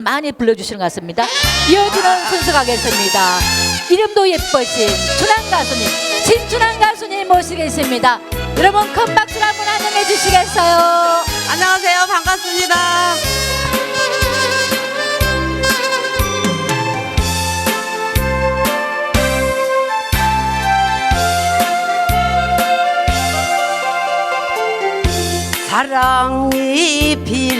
많이 불러주시는 것 같습니다. 이어지는 순서 가겠습니다. 이름도 예뻐진 준한 가수님, 신준한 가수님 모시겠습니다. 여러분 큰 박수로 한번 환영해 주시겠어요? 안녕하세요. 반갑습니다. 사랑이 비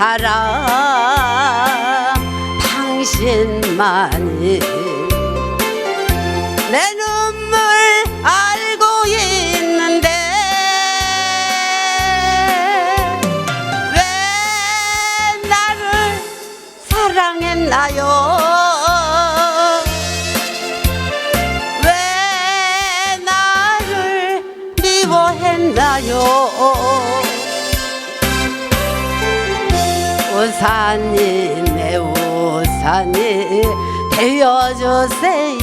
사람 당신만이 내 눈물 알고 있는데 왜 나를 사랑했나요 우산이 내 우산이 되어주세요.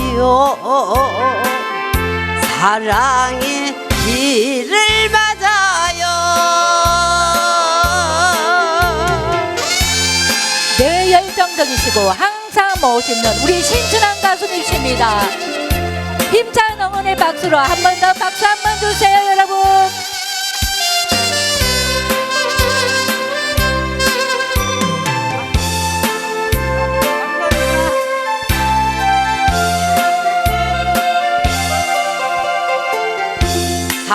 사랑이 비를 맞아요. 늘 열정적이시고 항상 멋있는 우리 신준한 가수님이십니다. 힘찬 응원의 박수로 한 번 더 박수 한 번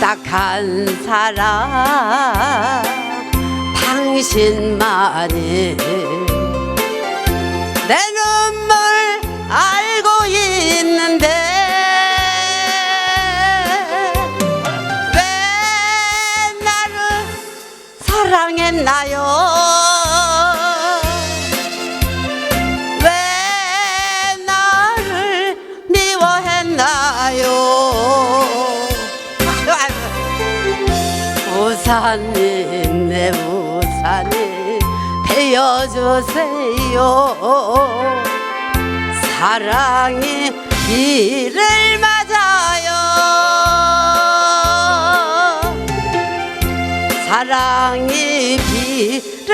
딱한 사람. 당신만이 내 눈물 알고 있는데. 왜 나를 사랑했나요 우산이 내 우산이 되어주세요. 사랑이 비를 맞아요. 사랑이 비